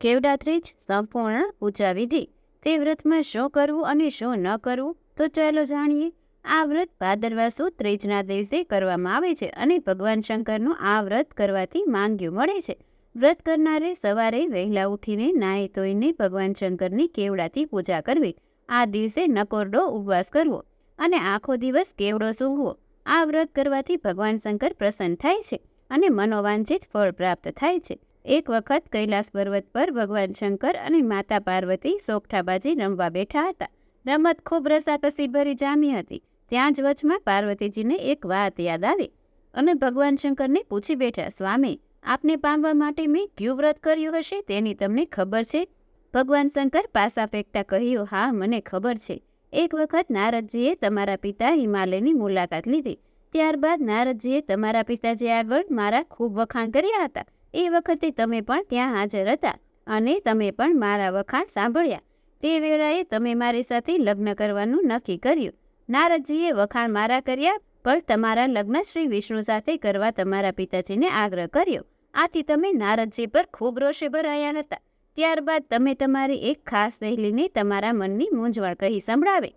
કેવડાત્રીજ સંપૂર્ણ પૂજા વિધિ તે વ્રતમાં શું કરવું અને શું ન કરવું, તો ચાલો જાણીએ. આ વ્રત ભાદરવા સુદ ત્રીજના દિવસે કરવામાં આવે છે અને ભગવાન શંકરનું આ વ્રત કરવાથી માંગ્યું મળે છે. વ્રત કરનારે સવારે વહેલા ઉઠીને નાહી ધોઈને ભગવાન શંકરની કેવડાથી પૂજા કરવી. આ દિવસે નકોરડો ઉપવાસ કરવો અને આખો દિવસ કેવડો સૂંઘવો. આ વ્રત કરવાથી ભગવાન શંકર પ્રસન્ન થાય છે અને મનોવાંછિત ફળ પ્રાપ્ત થાય છે. એક વખત કૈલાસ પર્વત પર ભગવાન શંકર અને માતા પાર્વતી સોગઠાબાજી રમવા બેઠા હતા. રમત ખૂબ રસાકસી ભરી જામી હતી. ત્યાં જ વચમાં પાર્વતીજીને એક વાત યાદ આવી અને ભગવાન શંકરને પૂછી બેઠા, સ્વામી, આપને પામવા માટે મેં ક્યુ વ્રત કર્યું હશે તેની તમને ખબર છે? ભગવાન શંકર પાસા ફેંકતા કહ્યું, હા, મને ખબર છે. એક વખત નારદજીએ તમારા પિતા હિમાલયની મુલાકાત લીધી. ત્યારબાદ નારદજીએ તમારા પિતાજી આગળ મારા ખૂબ વખાણ કર્યા હતા. એ વખતે તમે પણ ત્યાં હાજર હતા અને તમે પણ મારા વખાણ સાંભળ્યા. તે વેળાએ તમે મારી સાથે લગ્ન કરવાનું નક્કી કર્યું. નારદજીએ વખાણ મારા કર્યા, પણ તમારા લગ્ન શ્રી વિષ્ણુ સાથે કરવા તમારા પિતાજીને આગ્રહ કર્યો. આથી તમે નારદજી પર ખૂબ રોષે ભરાયા હતા. ત્યારબાદ તમે તમારી એક ખાસ સહેલીને તમારા મનની મૂંઝવણ કહી સંભળાવે.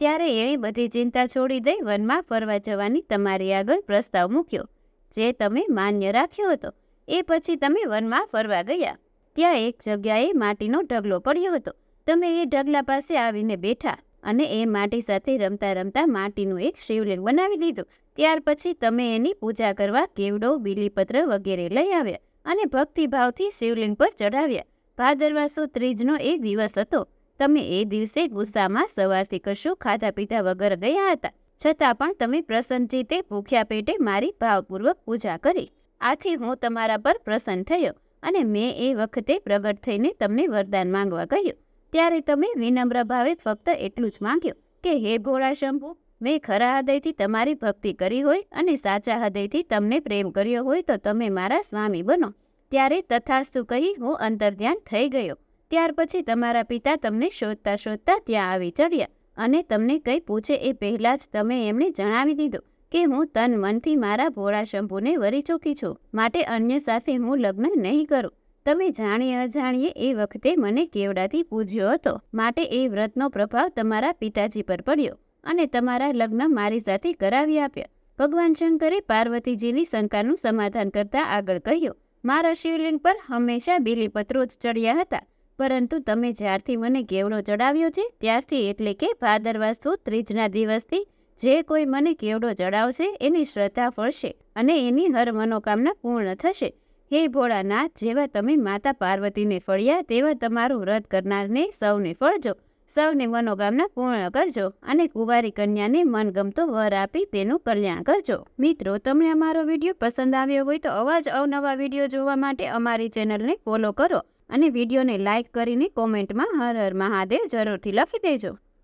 ત્યારે એણે બધી ચિંતા છોડી દઈ વનમાં ફરવા જવાની તમારી આગળ પ્રસ્તાવ મૂક્યો, જે તમે માન્ય રાખ્યો હતો. એ પછી તમે વનમાં ફરવા ગયા. ત્યાં એક જગ્યાએ માટીનો ઢગલો પડ્યો હતો. તમે એ ઢગલા પાસે આવીને બેઠા અને એ માટી સાથે રમતા રમતા માટીનું એક શિવલિંગ બનાવી દીધું. ત્યાર પછી તમે એની પૂજા કરવા કેવડો બીલીપત્ર વગેરે લઈ આવ્યા અને ભક્તિભાવથી શિવલિંગ પર ચઢાવ્યા. ભાદરવા સુદ ત્રીજનો એ દિવસ હતો. તમે એ દિવસે ગુસ્સામાં સવારથી કશું ખાધા પીધા વગર ગયા હતા. છતાં પણ તમે પ્રસન્નજીતે ભૂખ્યા પેટે મારી ભાવપૂર્વક પૂજા કરી. આથી હું તમારા પર પ્રસન્ન થયો અને મેં એ વખતે પ્રગટ થઈને તમને વરદાન માંગવા કહ્યું ત્યારે તમે વિનમ્ર ભાવે ફક્ત એટલું જ માંગ્યું કે, હે ભોળા શંભુ, મેં ખરા હૃદયથી તમારી ભક્તિ કરી હોય અને સાચા હૃદયથી તમને પ્રેમ કર્યો હોય તો તમે મારા સ્વામી બનો. ત્યારે તથાસ્તુ કહી હું અંતર્ધ્યાન થઈ ગયો. ત્યાર પછી તમારા પિતા તમને શોધતા શોધતા ત્યાં આવી ચડ્યા અને તમને કંઈ પૂછે એ પહેલાં જ તમે એમને જણાવી દીધું. કે હું તન મનથી મારા ભોળા શંભુને વરી ચૂકી છું. માટે અન્ય સાથે હું લગ્ન નહીં કરું. તમે જાણીએ અજાણીએ એ વખતે મને કેવડાથી પૂજ્યો હતો. માટે એ વ્રતનો પ્રભાવ તમારા પિતાજી પર પડ્યો અને તમારા લગ્ન મારી સાથે કરાવી આપ્યા. ભગવાન શંકરે પાર્વતીજીની શંકાનું સમાધાન કરતા આગળ કહ્યું, મારા શિવલિંગ પર હંમેશા બીલીપત્રો જ ચડ્યા હતા. પરંતુ તમે જ્યારથી મને કેવડો ચડાવ્યો છે, ત્યારથી એટલે કે ભાદરવા ત્રીજના દિવસથી જે કોઈ મને કેવડો ચડાવશે એની શ્રદ્ધા ફળશે અને એની હર મનોકામના પૂર્ણ થશે. હે ભોળાનાથ, જેવા તમે માતા પાર્વતીને ફળ્યા, તેવા તમારું વ્રત કરનારને સૌને ફળજો. સૌને મનોકામના પૂર્ણ કરજો અને કુંવારી કન્યાને મનગમતો વર આપી તેનું કલ્યાણ કરજો. મિત્રો, તમને અમારો વીડિયો પસંદ આવ્યો હોય તો અવાજ અવનવા વીડિયો જોવા માટે અમારી ચેનલને ફોલો કરો અને વિડીયોને લાઇક કરીને કોમેન્ટમાં હર હર મહાદેવ જરૂરથી લખી દેજો.